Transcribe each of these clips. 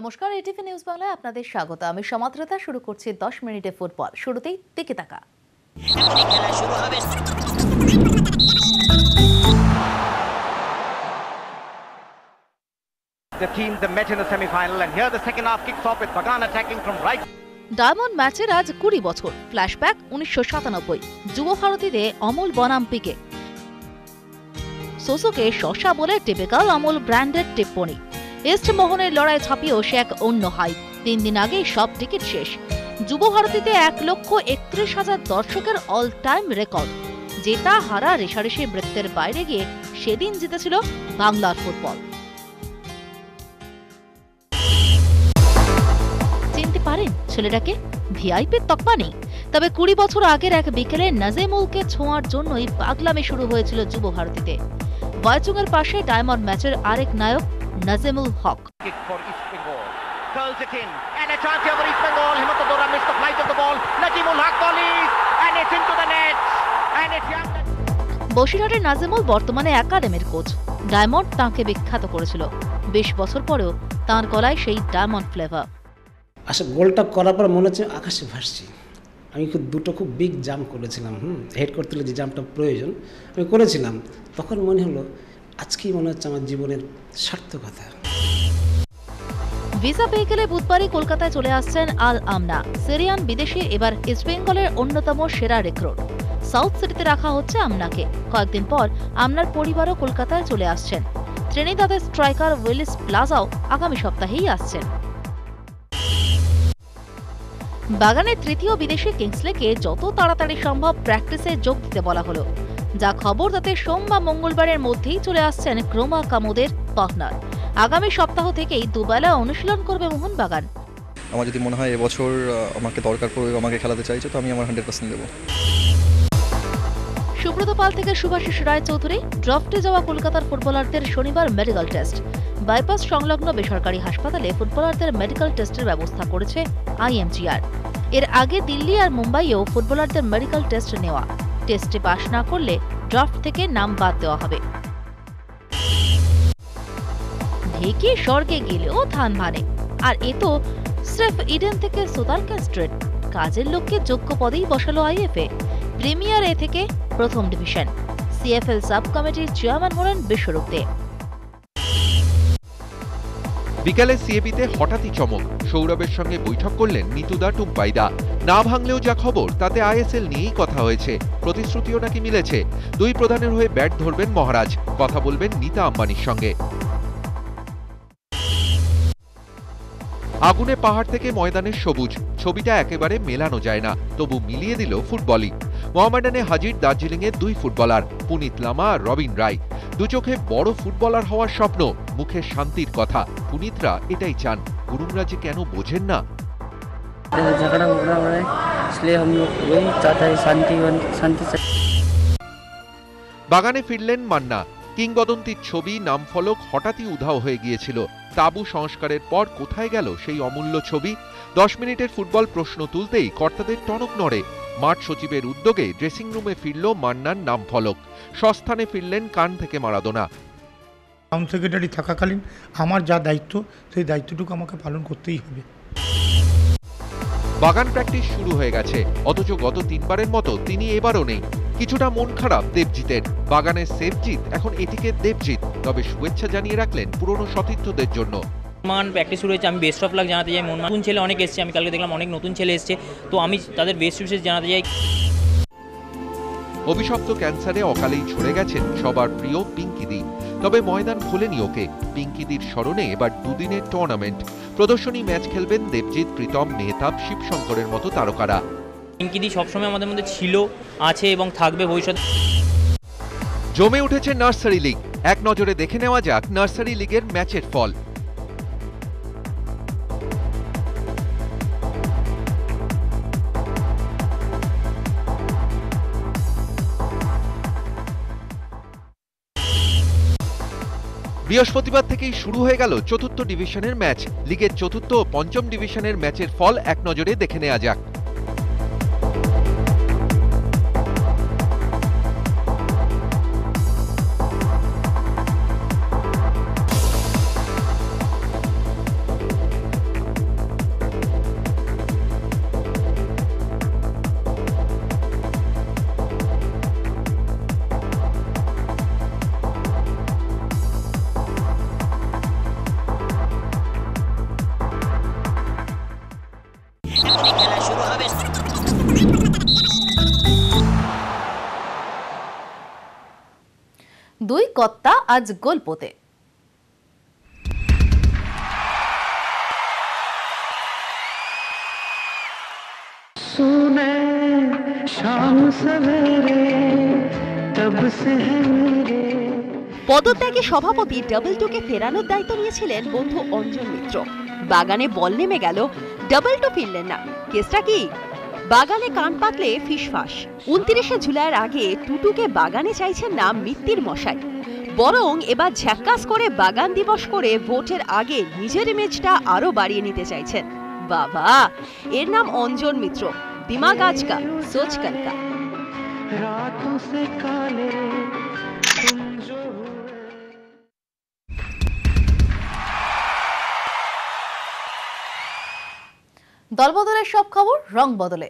নমস্কার ATV news বাংলায় আপনাদের স্বাগত। আমি সমাত্রতা শুরু করছি দশ মিনিটে ফুটবল। শুরুতেই টিকে টাকা এখনই খেলা শুরু হবে the teams they met in the semi-final and here the second half kicks off with Bagan attacking from right. Diamond ম্যাচের আজ কুড়ি বছর। ফ্ল্যাশব্যাক উনিশশো সাতানব্বই। যুব ভারতীতে অমল বনাম পিকে। সোসোকে শশা বলে টিপিক্যাল অমল ব্র্যান্ডেড টিপ্পনি। ইস্ট মোহনের লড়াই ছাপিয়েও সে এক অন্য হাই। তিন দিন আগেই সব টিকিট শেষ। যুব ভারতীতে এক লক্ষ একত্রিশ হাজার দর্শকের অল টাইম রেকর্ড জেতা হারা রেশারেশি বৃত্তের বাইরে গিয়ে সেদিন জিতেছিল বাংলার ফুটবল। চিনতে পারেন, ছেলেটাকে ভিআইপির তকমা নেই। তবে কুড়ি বছর আগের এক বিকেলে নাজেমুলকে ছোঁয়ার জন্যই পাগলামে শুরু হয়েছিল যুব ভারতীতে। বয়চুঙের পাশে ডায়মন্ড ম্যাচের আরেক নায়ক নাজেমুল হক। Kick for East Bengal curls it in and a chance here for East Bengal Himanta Dora missed the flight of the ball Najimul Haq volleys and it's into the net and it's young বসিরহাটের নাজেমুল বর্তমানে একাডেমির coach. Diamond তাঁকে বিখ্যাত করেছিল। বেশ বছর পরেও তাঁর গলায় সেই ডায়মন্ড ফ্লেভার। আসলে গোলটা করার পর মনে হচ্ছে আকাশে ভাসছি। আমি খুব দুটো খুব বিগ জাম্প করেছিলাম হুম? হেড করতে হলে যে জাম্পটা প্রয়োজন আমি করেছিলাম। তখন মনে হলো আজকেই মনে হচ্ছে আমার জীবনের সার্থকতা। ভিসা পেয়ে গেলে বুধবারই কলকাতায় চলে আসছেন আল আমনা। সিরিয়ান বিদেশি এবার ইস্টবেঙ্গলের অন্যতম সেরা রেক্রুট সাউথ সিটিতে রাখা হচ্ছে আমনাকে। কয়েকদিন পর আমনার পরিবারও কলকাতায় চলে আসছেন। ত্রিনিদাদের স্ট্রাইকার উইলিস প্লাজাও আগামী সপ্তাহেই আসছেন। বাগানের তৃতীয় বিদেশি কিংসলেকে যত তাড়াতাড়ি সম্ভব প্র্যাকটিসে যোগ দিতে বলা হলো। যা খবর তাতে সোম বা মঙ্গলবারের মধ্যেই চলে আসছেন ক্রোমা কামোদের পার্টনার। আগামী সপ্তাহ থেকেই দুবেলা অনুশীলন করবে মোহনবাগান। আমার যদি মনে হয় এবছর আমাকে দরকার পড়বে আমাকে খেলাতে চাইছে তো আমি আমার হান্ড্রেড পার্সেন্ট দেবো। সুব্রত পাল থেকে সুভাষিস রায় চৌধুরী ড্রাফটে যাওয়া কলকাতার ফুটবলারদের শনিবার মেডিকেল টেস্ট। বাইপাস সংলগ্ন বেসরকারি হাসপাতালে ফুটবলারদের মেডিকেল টেস্টের ব্যবস্থা করেছে আইএমজিআর। এর আগে দিল্লি আর মুম্বাইয়েও ফুটবলারদের মেডিকেল টেস্ট নেওয়া। টেস্টে পাশ না করলে ড্রাফট থেকে নাম বাদ দেওয়া হবে। ঢেকে স্বর্গে গেলেও ধান মানে আর এ তো স্রেফ ইডেন থেকে সুতার ক্যাস্ট্রেট, কাজের লোককে যোগ্য পদেই বসালো আইএফএ প্রিমিয়ার এ থেকে প্রথম division, CFL sub committee chairman হলেন বিশ্বরূপ দে। বিকালে সিএবিতে হঠাৎই চমক, সৌরভের সঙ্গে বৈঠক করলেন নিতুদা টুম্পাইদা না ভাঙলেও যা খবর, তাতে আইএসএল নিয়েই কথা হয়েছে। প্রতিশ্রুতিও নাকি মিলেছে। দুই প্রধানের হয়ে ব্যাট ধরবেন মহারাজ। কথা বলবেন নিতা আম্বানির সঙ্গে। আগুনে পাহাড় থেকে ময়দানের সবুজ। ছবিটা একেবারে মেলানো যায় না, তবু মিলিয়ে দিল ফুটবলই। মোহামেডানে হাজির দার্জিলিংয়ের দুই ফুটবলার, পুনিত লামা আর রবিন রায়। দু চোখে বড় ফুটবলার হওয়ার স্বপ্ন, মুখে শান্তির কথা। পুনিতরা এটাই চান। গুরুমরা যে কেন বোঝেন না? झगड़ा उगड़ा हो रहा है इसलिए हम लोग वही चाहता है शांति वन- शांति से বাগানে ফিরলেন মান্না কিংবদন্তির ছবি নামফলক হঠাৎই উধাও হয়ে গিয়েছিল তাবু সংস্কারের পর কোথায় গেল সেই অমূল্য ছবি দশ মিনিটের ফুটবল প্রশ্ন তুলতেই কর্তাদের টনক নড়ে মাঠ সচিবের উদ্যোগে ড্রেসিং রুমে ফিরল মান্নার নামফলক সস্থানে ফিরলেন কান থেকে মারাদোনা টাউন সেক্রেটারি থাকাকালীন আমার যা দায়িত্ব সেই দায়িত্বটুকু আমাকে পালন করতেই হবে বাগান প্র্যাকটিস শুরু হয়ে গেছে। অথচ গত তিনবারের মতো তিনি এবারও নেই। কিছুটা মন খারাপ দেবজিতের। বাগানের সেফজিৎ এখন এটিকে দেবজিৎ। তবে শুভেচ্ছা জানিয়ে রাখলেন পুরনো সতীর্থদের জন্য। মান প্র্যাকটিস শুরু হয়েছে আমি বেস্ট অফ লাক জানাতে চাই মন নতুন ছেলে অনেক এসছে আমি কালকে দেখলাম অনেক নতুন ছেলে এসছে। তো আমি তাদের বেস্ট উইশেস জানাতে চাই অভিশপ্ত ক্যান্সারে অকালেই ঝরে গেছেন সবার প্রিয় পিঙ্কিদি। তবে ময়দান খোলেনি ওকে। পিঙ্কিদির স্মরণে এবার দুদিনের টুর্নামেন্ট প্রদর্শনী ম্যাচ খেলবেন দেবজিৎ প্রীতম মেহতাব শিবশঙ্করের মতো তারকারা। পিঙ্কিদি সবসময় আমাদের মধ্যে ছিল আছে এবং থাকবে ভবিষ্যতে। জমে উঠেছে নার্সারি লিগ। এক নজরে দেখে নেওয়া যাক নার্সারি লিগের ম্যাচের ফল। বৃহস্পতিবার থেকেই শুরু হয়ে গেল চতুর্থ ডিভিশনের ম্যাচ। লিগের চতুর্থ ও পঞ্চম ডিভিশনের ম্যাচের ফল এক নজরে দেখে নেওয়া যাক। দুই কত্তা আজ গোলপোতে। পদত্যাগে সভাপতি ডাবল টুকে ফেরানোর দায়িত্ব নিয়েছিলেন বন্ধু অঞ্জন মিত্র। বাগানে বল নেমে গেল ডাবল টু ফিরলেন না। কেসটা কি? বাগানে কান পাতলে ফিসফাস উনত্রিশে জুলাইয়ের আগে টুটুকে বাগানে চাইছেন না মিত্তির মশাই। বরং এবার ঝ্যাক্কাস করে বাগান দিবস করে ভোটের আগে নিজের ইমেজটা আরও বাড়িয়ে নিতে চাইছেন। বাবা, এর নাম অঞ্জন মিত্র। দিমাগ আজকা সোচ দলবদলের সব খবর রং বদলে।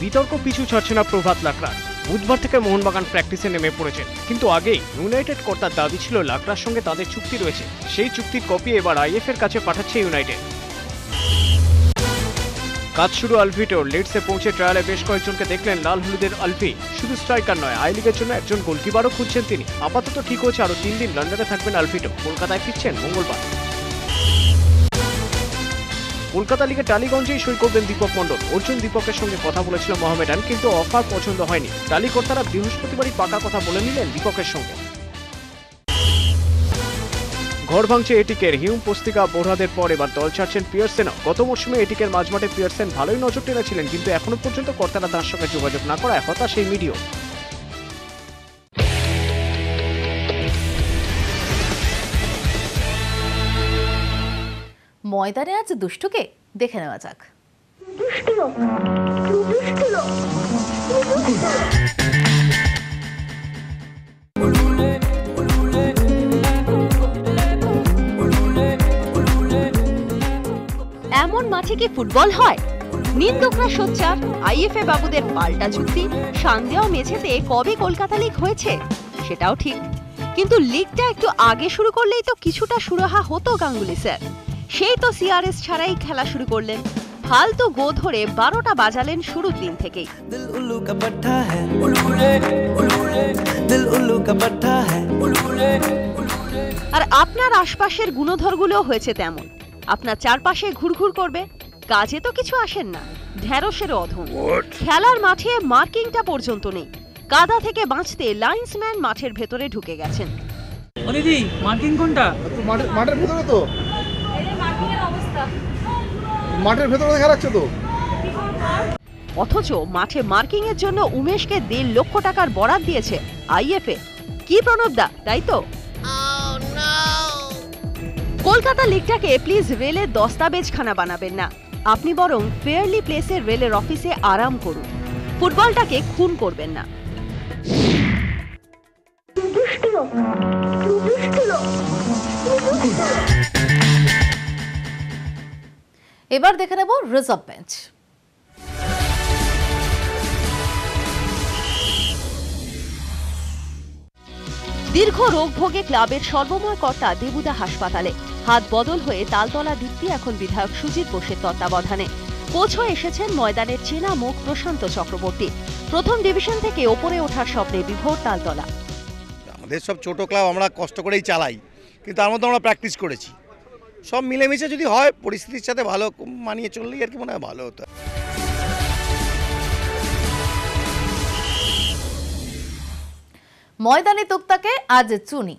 বিতর্ক পিছু ছাড়ছে না প্রভাত লাকড়ার। বুধবার থেকে মোহনবাগান প্র্যাকটিসে নেমে পড়েছেন। কিন্তু আগেই ইউনাইটেড কর্তার দাবি ছিল লাকড়ার সঙ্গে তাদের চুক্তি রয়েছে। সেই চুক্তির কপি এবার আইএফ এর কাছে পাঠাচ্ছে ইউনাইটেড। কাজ শুরু আলভিটোর লিডসে পৌঁছে ট্রায়ালে বেশ কয়েকজনকে দেখলেন, লাল হলুদের আলভি শুধু স্ট্রাইকার নয় আই লিগের জন্য একজন গোলকিপারও খুঁজছেন তিনি। আপাতত ঠিক হয়েছে আরও তিন দিন লন্ডনে থাকবেন আলভিটো কলকাতায় ফিরছেন মঙ্গলবার। কলকাতা লিগে টালিগঞ্জেই সই করবেন দীপক মণ্ডল। অর্জুন দীপকের সঙ্গে কথা বলেছিল মোহামেডান, কিন্তু অফার পছন্দ হয়নি। টালিকর্তারা বৃহস্পতিবারই পাকা কথা বলে নিলেন দীপকের সঙ্গে। ঘর ভাঙছে এটিকের। হিউম পুস্তিকা বোরহাদের পর এবার দল ছাড়ছেন পিয়ারসেনও। গত মৌসুমে এটিকের মাঝমাঠে পিয়ারসেন ভালোই নজর টেনেছিলেন কিন্তু এখনও পর্যন্ত কর্তারা তার সঙ্গে যোগাযোগ না করায় হতাশ এই মিডিও ময়দানে আজ দুষ্টুকে দেখে নেওয়া যাক। মাঠে কি ফুটবল হয়? নিন্দকরা সোচ্চার আইএফএ বাবুদের পাল্টা চুক্তি সান্দেও মেঝেতে কবে কলকাতা লিগ হয়েছে? সেটাও ঠিক। কিন্তু লিগটা একটু আগে শুরু করলেই তো কিছুটা সুরাহা হতো গাঙ্গুলি স্যার। সেই তো সিআরএস ছাড়াই খেলা শুরু করলেন। ফালতু গো ধরে বারোটা বাজালেন শুরুর দিন থেকেই। আর আপনার আশপাশের গুণধরগুলো হয়েছে তেমন। আপনার চারপাশে ঘুরঘুর করবে। কাজে তো কিছু আসেন না। ঢ্যাঁড়সেরও অধম। খেলার মাঠে মার্কিংটা পর্যন্ত নেই। কাদা থেকে বাঁচতে লাইন্সম্যান মাঠের ভেতরে ঢুকে গেছেন। দিদি মার্কিং কোনটা? মাঠের ভেতরে তো। মাঠের ভেতরে দেখা যাচ্ছে তো। অথচ মাঠে মার্কিং এর জন্য উমেশকে দেড় লক্ষ টাকার বরাদ দিয়েছে আইএফএ। কি প্রণবদা তাই তো? কলকাতা লিগটাকে প্লিজ রেলের দস্তাবেজখানা বানাবেন না। আপনি বরং ফেয়ারলি প্লেসের রেলের অফিসে আরাম করুন। ফুটবলটাকে খুন করবেন না। এবার দেখে নেব রিজার্ভ বেঞ্চ দীর্ঘ রোগ ভোগে ক্লাবের সর্বময় কর্তা দেবুদা হাসপাতালে। হাত বদল হয়ে তালতলা দীপ্তি এখন বিধায়ক সুজিত বোসের তত্ত্বাবধানে। কোচ হয়ে এসেছেন ময়দানের চেনা মুখ প্রশান্ত চক্রবর্তী। প্রথম ডিভিশন থেকে ওপরে ওঠার স্বপ্নে বিভোর তালতলা। আমাদের সব ছোট ক্লাব আমরা কষ্ট করেই চালাই। কিন্তু তার মধ্যে আমরা প্র্যাকটিস করেছি। সব মিলেমিশে যদি হয় পরিস্থিতির সাথে ভালো মানিয়ে চললেই আর কি মনে হয় ভালো হতো। ময়দানি তুকতাকে আজ চুনি।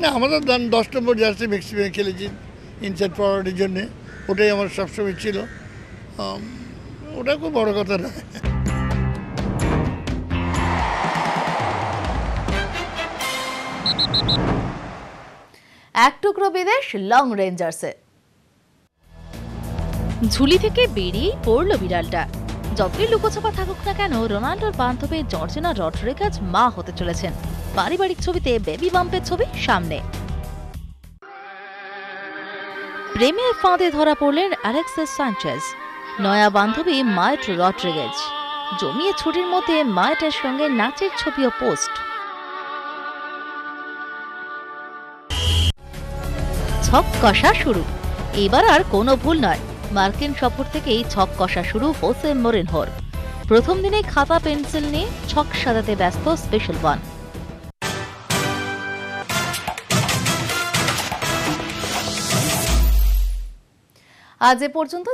না আমাদের দান দশ নম্বর জার্সি ম্যাক্সিমাম খেলেছি ইনসাইড ফরওয়ার্ডের জন্যে। ওটাই আমার সবসময় ছিল। ওটা খুব বড় কথা না। এক টুকরো বিদেশ লং রেঞ্জার্সে ঝুলি থেকে বেরিয়েই পড়ল বিড়ালটা। যতই লুকোছাপা থাকুক না কেন রোনাল্ডোর বান্ধবী জর্জিনা রড্রিগাজ মা হতে চলেছেন। পারিবারিক ছবিতে বেবি বাম্পের ছবি সামনে। প্রেমের ফাঁদে ধরা পড়লেন অ্যালেক্সিস সানচেজ। নয়া বান্ধবী মায়েট রড্রিগেজ। জমিয়ে ছুটির মধ্যে মায়েটের সঙ্গে নাচের ছবিও পোস্ট। ছক কষা শুরু। এবার আর কোনো ভুল নয়। মার্কিন সফর থেকেই ছক কষা শুরু হোসে মোরিনহোর। প্রথম দিনে খাতা পেন্সিল নিয়ে ছক সাজাতে ব্যস্ত স্পেশাল ওয়ান। আজ এ পর্যন্ত